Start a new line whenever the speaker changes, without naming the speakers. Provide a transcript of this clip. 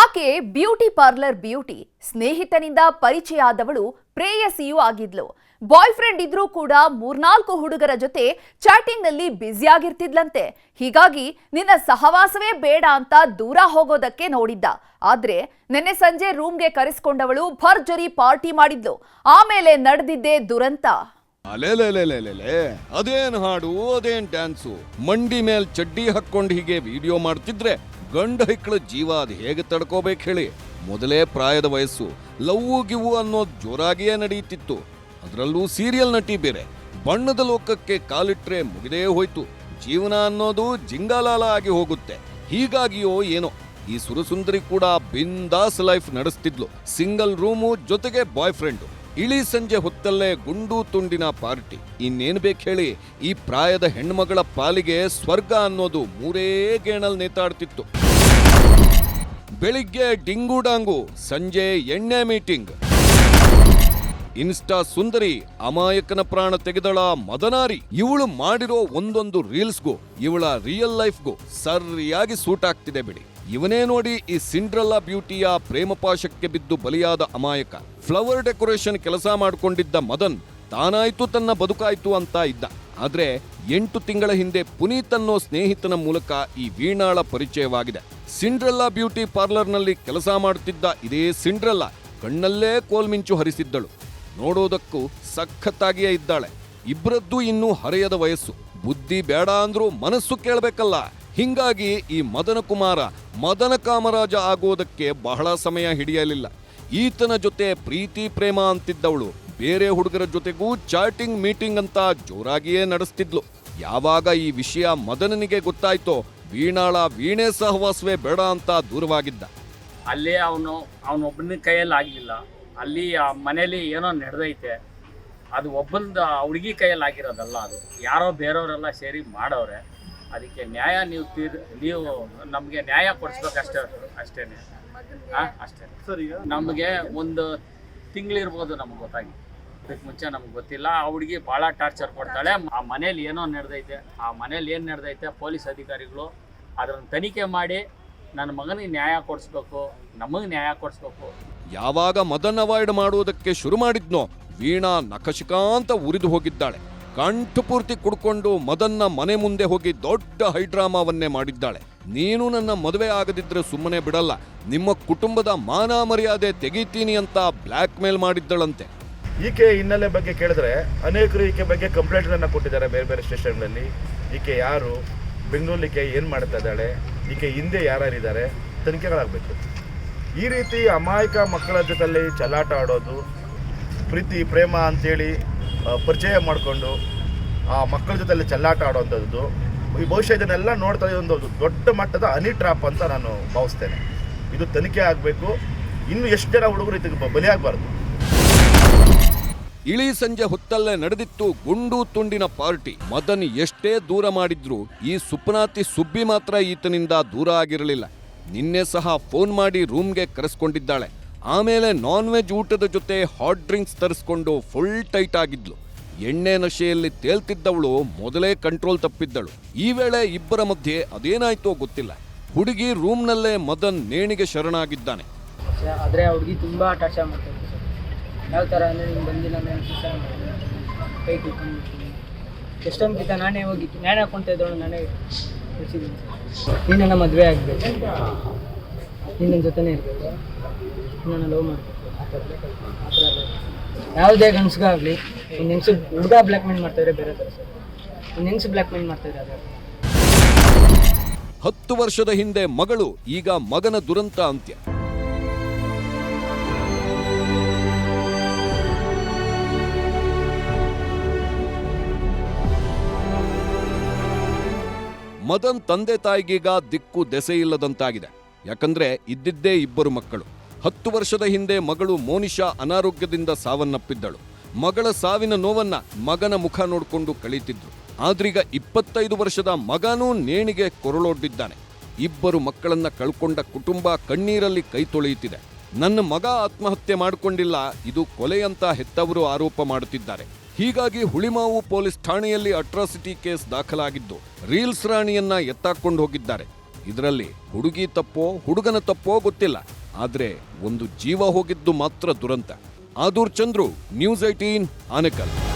ಆಕೆ beauty parlour beauty, ಸ್ನೇಹಿತನಿಂದ ಪರಿಚಯ ಆದವಳು ಪ್ರೇಯಸಿಯೂ ಆಗಿದ್ಲು. Boy friend ಇದ್ರೂ ಕೂಡ ಮೂರ್ನಾಲ್ಕು ಹುಡುಗರ ಜೊತೆ ಚಾಟಿಂಗ್ನಲ್ಲಿ ಬ್ಯುಸಿಯಾಗಿರ್ತಿದ್ಲಂತೆ. ಹೀಗಾಗಿ ನಿನ್ನ ಸಹವಾಸವೇ ಬೇಡ ಅಂತ ದೂರ ಹೋಗೋದಕ್ಕೆ ನೋಡಿದ್ದ. ಆದ್ರೆ ನಿನ್ನೆ ಸಂಜೆ ರೂಮ್ಗೆ ಕರೆಸ್ಕೊಂಡವಳು ಭರ್ಜರಿ ಪಾರ್ಟಿ ಮಾಡಿದ್ಲು. ಆಮೇಲೆ ನಡೆದಿದ್ದೇ ದುರಂತ.
ಅದೇನ್ ಹಾಡು, ಅದೇನ್ ಡ್ಯಾನ್ಸು? ಮಂಡಿ ಮೇಲ್ ಚಡ್ಡಿ ಹಾಕೊಂಡು ಹೀಗೆ ವಿಡಿಯೋ ಮಾಡ್ತಿದ್ರೆ ಗಂಡ ಹಿಕ್ಕಳ ಜೀವ ಅದು ಹೇಗೆ ತಡ್ಕೋಬೇಕು ಹೇಳಿ. ಮೊದಲೇ ಪ್ರಾಯದ ವಯಸ್ಸು, ಲವ್ವು ಗಿವು ಅನ್ನೋದು ಜೋರಾಗಿಯೇ ನಡೆಯುತ್ತಿತ್ತು. ಅದರಲ್ಲೂ ಸೀರಿಯಲ್ ನಟಿ ಬೇರೆ. ಬಣ್ಣದ ಲೋಕಕ್ಕೆ ಕಾಲಿಟ್ರೆ ಮುಗಿದೇ ಹೋಯ್ತು. ಜೀವನ ಅನ್ನೋದು ಜಿಂಗಾಲಾಲ ಆಗಿ ಹೋಗುತ್ತೆ. ಹೀಗಾಗಿಯೋ ಏನೋ. ಈ ಸುರಸುಂದರಿ ಕೂಡ ಬಿಂದಾಸ್ ಲೈಫ್ ನಡೆಸ್ತಿದ್ಲು. ಸಿಂಗಲ್ ರೂಮು ಜೊತೆಗೆ ಬಾಯ್ ಫ್ರೆಂಡು ಇಳಿ ಸಂಜೆ ಹೊತ್ತಲ್ಲೇ ಗುಂಡು ತುಂಡಿನ ಪಾರ್ಟಿ. ಇನ್ನೇನು ಬೇಕು ಹೇಳಿ, ಈ ಪ್ರಾಯದ ಹೆಣ್ಮಗಳ ಪಾಲಿಗೆ ಸ್ವರ್ಗ ಅನ್ನೋದು ಮೂರೇ ಗೇಣಲ್ ನೇತಾಡ್ತಿತ್ತು. ಬೆಳಿಗ್ಗೆ ಡಿಂಗು ಡಾಂಗು, ಸಂಜೆ ಎಣ್ಣೆ ಮೀಟಿಂಗ್. ಇನ್ಸ್ಟಾ ಸುಂದರಿ, ಅಮಾಯಕನ ಪ್ರಾಣ ತೆಗೆದಳ ಮದನಾರಿ. ಇವಳು ಮಾಡಿರೋ ಒಂದೊಂದು ರೀಲ್ಸ್ಗೂ, ಇವಳ ರಿಯಲ್ ಲೈಫ್ಗೂ ಸರಿಯಾಗಿ ಸೂಟ್ ಆಗ್ತಿದೆ ಬಿಡಿ. ಇವನೇ ನೋಡಿ ಈ ಸಿಂಡ್ರಲ್ಲಾ ಬ್ಯೂಟಿಯ ಪ್ರೇಮಪಾಶಕ್ಕೆ ಬಿದ್ದು ಬಲಿಯಾದ ಅಮಾಯಕ. ಫ್ಲವರ್ ಡೆಕೋರೇಷನ್ ಕೆಲಸ ಮಾಡಿಕೊಂಡಿದ್ದ ಮದನ್ ತಾನಾಯ್ತು ತನ್ನ ಬದುಕಾಯ್ತು ಅಂತ ಇದ್ದ. ಆದ್ರೆ ಎಂಟು ತಿಂಗಳ ಹಿಂದೆ ಪುನೀತ್ ಅನ್ನೋ ಸ್ನೇಹಿತನ ಮೂಲಕ ಈ ವೀಣಾಳ ಪರಿಚಯವಾಗಿದೆ. ಸಿಂಡ್ರಲ್ಲಾ ಬ್ಯೂಟಿ ಪಾರ್ಲರ್ನಲ್ಲಿ ಕೆಲಸ ಮಾಡುತ್ತಿದ್ದ ಇದೇ ಸಿಂಡ್ರಲ್ಲಾ ಕಣ್ಣಲ್ಲೇ ಕೋಲ್ಮಿಂಚು ಹರಿಸಿದ್ದಳು. ನೋಡೋದಕ್ಕೂ ಸಖತ್ತಾಗಿಯೇ ಇದ್ದಾಳೆ. ಇಬ್ಬರದ್ದು ಇನ್ನೂ ಹರೆಯದ ವಯಸ್ಸು. ಬುದ್ಧಿ ಬೇಡ ಅಂದ್ರೂ ಮನಸ್ಸು ಕೇಳಬೇಕಲ್ಲ. ಹಿಂಗಾಗಿ ಈ ಮದನ ಕುಮಾರ ಮದನ ಕಾಮರಾಜ ಆಗೋದಕ್ಕೆ ಬಹಳ ಸಮಯ ಹಿಡಿಯಲಿಲ್ಲ. ಈತನ ಜೊತೆ ಪ್ರೀತಿ ಪ್ರೇಮ ಅಂತಿದ್ದವಳು. ಬೇರೆ ಹುಡುಗರ ಜೊತೆಗೂ ಚಾಟಿಂಗ್ ಮೀಟಿಂಗ್ ಅಂತ ಜೋರಾಗಿಯೇ ನಡೆಸ್ತಿದ್ಲು. ಯಾವಾಗ ಈ ವಿಷಯ ಮದನನಿಗೆ ಗೊತ್ತಾಯ್ತೋ, ವೀಣಾಳ ವೀಣೆ ಸಹವಾಸವೇ ಬೇಡ ಅಂತ ದೂರವಾಗಿದ್ದ.
ಅಲ್ಲಿ ಅವನು, ಅವನೊಬ್ಬನ ಕೈಯಲ್ಲಿ ಆಗಲಿಲ್ಲ. ಅಲ್ಲಿ ಆ ಮನೇಲಿ ಏನೋ ನಡೆದೈತೆ. ಅದು ಒಬ್ಬನ ಹುಡುಗಿ ಕೈಯಲ್ಲಿ ಆಗಿರೋದಲ್ಲ ಅದು. ಯಾರೋ ಬೇರೆಯವರೆಲ್ಲ ಸೇರಿ ಮಾಡವ್ರೆ. ಅದಕ್ಕೆ ನ್ಯಾಯ ನೀವು ತೀರ್ ನೀವು ನಮಗೆ ನ್ಯಾಯ ಕೊಡಿಸ್ಬೇಕಷ್ಟೇ ಅಷ್ಟೇ ಹಾಂ ಅಷ್ಟೇ. ನಮಗೆ ಒಂದು ತಿಂಗಳಿರ್ಬೋದು ನಮ್ಗೆ ಗೊತ್ತಾಗಿ. ಅದಕ್ಕೆ ಮುಂಚೆ ನಮ್ಗೆ ಗೊತ್ತಿಲ್ಲ. ಆ ಹುಡುಗಿ ಭಾಳ ಟಾರ್ಚರ್ ಕೊಡ್ತಾಳೆ. ಆ ಮನೇಲಿ ಏನೋ ನಡೆದೈತೆ. ಆ ಮನೇಲಿ ಏನು ನಡೆದೈತೆ ಪೊಲೀಸ್ ಅಧಿಕಾರಿಗಳು ಅದನ್ನು ತನಿಖೆ ಮಾಡಿ ನನ್ನ ಮಗನಿಗೆ ನ್ಯಾಯ ಕೊಡಿಸ್ಬೇಕು ನಮಗೆ ನ್ಯಾಯ ಕೊಡಿಸ್ಬೇಕು.
ಯಾವಾಗ ಮದನ್ ಅವಾಯ್ಡ್ ಮಾಡುವುದಕ್ಕೆ ಶುರು ಮಾಡಿದ್ನೋ ವೀಣಾ ನಕಶಿಕಾಂತ ಉರಿದು ಹೋಗಿದ್ದಾಳೆ. ಕಂಠು ಪೂರ್ತಿ ಕುಡ್ಕೊಂಡು ಮದನ್ನ ಮನೆ ಮುಂದೆ ಹೋಗಿ ದೊಡ್ಡ ಹೈಡ್ರಾಮಾವನ್ನೇ ಮಾಡಿದ್ದಾಳೆ. ನೀನು ನನ್ನ ಮದುವೆ ಆಗದಿದ್ರೆ ಸುಮ್ಮನೆ ಬಿಡಲ್ಲ. ನಿಮ್ಮ ಕುಟುಂಬದ ಮಾನ ಮರ್ಯಾದೆ ತೆಗಿತೀನಿ ಅಂತ ಬ್ಲ್ಯಾಕ್ ಮೇಲ್ ಮಾಡಿದ್ದಳಂತೆ.
ಈಕೆ ಹಿನ್ನೆಲೆ ಬಗ್ಗೆ ಕೇಳಿದ್ರೆ ಅನೇಕರು ಈಕೆ ಬಗ್ಗೆ ಕಂಪ್ಲೇಂಟ್ಗಳನ್ನು ಕೊಟ್ಟಿದ್ದಾರೆ ಬೇರೆ ಬೇರೆ ಸ್ಟೇಷನ್ಗಳಲ್ಲಿ ಈಕೆ ಯಾರು? ಬೆಂಗಳೂರಲ್ಲಿ ಈಕೆ ಏನು ಮಾಡ್ತಾ ಇದ್ದಾಳೆ? ಈಕೆ ಹಿಂದೆ ಯಾರ್ಯಾರಿದ್ದಾರೆ? ತನಿಖೆಗಳಾಗಬೇಕು. ಈ ರೀತಿ ಅಮಾಯಕ ಮಕ್ಕಳ ಜೊತೆಯಲ್ಲಿ ಚಲಾಟ ಆಡೋದು, ಪ್ರೀತಿ, ಪ್ರೇಮ ಅಂತೇಳಿ ಪರಿಚಯ ಮಾಡಿಕೊಂಡು ಆ ಮಕ್ಕಳ ಜೊತೆಲಿ ಚೆಲ್ಲಾಟ ಆಡುವಂಥದ್ದು ಈ ಬಹುಶಃ ಇದನ್ನೆಲ್ಲ ನೋಡ್ತಾ ಒಂದು ದೊಡ್ಡ ಮಟ್ಟದ ಅನಿ ಟ್ರಾಪ್ ಅಂತ ನಾನು ಭಾವಿಸ್ತೇನೆ. ಇದು ತನಿಖೆ ಆಗಬೇಕು. ಇನ್ನು ಎಷ್ಟು ಜನ ಹುಡುಗರು ಇದಕ್ಕೆ ಬಲಿಯಾಗಬಾರ್ದು.
ಇಳಿ ಸಂಜೆ ಹೊತ್ತಲ್ಲೇ ನಡೆದಿತ್ತು ಗುಂಡು ತುಂಡಿನ ಪಾರ್ಟಿ. ಮದನ್ ಎಷ್ಟೇ ದೂರ ಮಾಡಿದ್ರು ಈ ಸುಪ್ನಾತಿ ಸುಬ್ಬಿ ಮಾತ್ರ ಈತನಿಂದ ದೂರ ಆಗಿರಲಿಲ್ಲ. ನಿನ್ನೆ ಸಹ ಫೋನ್ ಮಾಡಿ ರೂಮ್ಗೆ ಕರೆಸ್ಕೊಂಡಿದ್ದಾಳೆ. ಆಮೇಲೆ ನಾನ್ ವೆಜ್ ಊಟದ ಜೊತೆ ಹಾಟ್ ಡ್ರಿಂಕ್ಸ್ ತರಿಸ್ಕೊಂಡು ಫುಲ್ ಟೈಟ್ ಆಗಿದ್ಲು. ಎಣ್ಣೆ ನಶೆಯಲ್ಲಿ ತೇಲ್ತಿದ್ದವಳು ಮೊದಲೇ ಕಂಟ್ರೋಲ್ ತಪ್ಪಿದ್ದಳು. ಈ ವೇಳೆ ಇಬ್ಬರ ಮಧ್ಯೆ ಅದೇನಾಯ್ತೋ ಗೊತ್ತಿಲ್ಲ. ಹುಡುಗಿ ರೂಮ್ನಲ್ಲೇ ಮದನ್ ನೇಣಿಗೆ ಶರಣಾಗಿದ್ದಾನೆ.
ಆದರೆ ಆ ಹುಡುಗಿ ತುಂಬ ಟಾರ್ಚರ್ ಮಾಡ್ತಾರೆ ಯಾವ ಥರ ಅಂದರೆ ನೀನು ಬಂದಿಲ್ಲ ಮಾಡ್ತೀನಿ ಕೈ ಕುತ್ಕೊಂಡ್ಬಿಡ್ತೀನಿ ಎಷ್ಟೊಂದು ಗೀತ? ನಾನೇ ಹೋಗಿ ನಾನೇ ಹಾಕ್ಕೊಂತ ಇದ್ದವಳು, ನಾನೇ ಕಳಿಸಿದ್ದೀನಿ ಸರ್. ನೀನು ನನ್ನ ಮದುವೆ ಆಗಬೇಕು. ನನ್ನ ಜೊತೆನೇ ಇರಬೇಕು. ನನ್ನ ಲವ್ ಎಲ್ಲ. ಯಾವುದೇ ಗಂಡ್ಸ್ಗಾಗಲಿ ಒಂದು ಹೆಂಗ್ಸು ಹುಡುಗ ಬ್ಲ್ಯಾಕ್ಮೇಲ್ ಮಾಡ್ತಾಯಿದ್ರೆ ಬೇರೆ ಥರ ಸರ್. ಒಂದು ಹೆಂಗ್ಸು ಬ್ಲ್ಯಾಕ್ಮೇಲ್ ಮಾಡ್ತಾಯಿದ್ರೆ ಅದೇ
ಹತ್ತು ವರ್ಷದ ಹಿಂದೆ ಮಗಳು, ಈಗ ಮಗನ ದುರಂತ ಅಂತ್ಯ. ಮದನ್ ತಂದೆ ತಾಯಿಗೀಗ ದಿಕ್ಕು ದೆಸೆ ಇಲ್ಲದಂತಾಗಿದೆ ಯಾಕಂದ್ರೆ ಇದ್ದಿದ್ದೇ ಇಬ್ಬರು ಮಕ್ಕಳು. ಹತ್ತು ವರ್ಷದ ಹಿಂದೆ ಮಗಳು ಮೋನಿಶಾ ಅನಾರೋಗ್ಯದಿಂದ ಸಾವನ್ನಪ್ಪಿದ್ದಳು. ಮಗಳ ಸಾವಿನ ನೋವನ್ನ ಮಗನ ಮುಖ ನೋಡಿಕೊಂಡು ಕಳೀತಿದ್ರು. ಆದ್ರೀಗ ಇಪ್ಪತ್ತೈದು ವರ್ಷದ ಮಗನೂ ನೇಣಿಗೆ ಕೊರಳೊಡ್ಡಿದ್ದಾನೆ ಇಬ್ಬರು ಮಕ್ಕಳನ್ನ ಕಳ್ಕೊಂಡ ಕುಟುಂಬ ಕಣ್ಣೀರಲ್ಲಿ ಕೈ ತೊಳೆಯುತ್ತಿದೆ. ನನ್ನ ಮಗ ಆತ್ಮಹತ್ಯೆ ಮಾಡಿಕೊಂಡಿಲ್ಲ, ಇದು ಕೊಲೆ ಅಂತ ಹೆತ್ತವರು ಆರೋಪ ಮಾಡುತ್ತಿದ್ದಾರೆ. ಹೀಗಾಗಿ ಹುಳಿಮಾವು ಪೊಲೀಸ್ ಠಾಣೆಯಲ್ಲಿ ಅಟ್ರಾಸಿಟಿ ಕೇಸ್ ದಾಖಲಾಗಿದ್ದು, ರೀಲ್ಸ್ ರಾಣಿಯನ್ನ ಎತ್ತಾಕೊಂಡು ಹೋಗಿದ್ದಾರೆ ಇದರಲ್ಲಿ ಹುಡುಗಿ ತಪ್ಪೋ, ಹುಡುಗನ ತಪ್ಪೋ ಗೊತ್ತಿಲ್ಲ. ಆದರೆ ಒಂದು ಜೀವ ಹೋಗಿದ್ದು ಮಾತ್ರ ದುರಂತ. ಆದೂರ್ ಚಂದ್ರು ನ್ಯೂಸ್ ಏಟೀನ್ ಆನೆಕಲ್.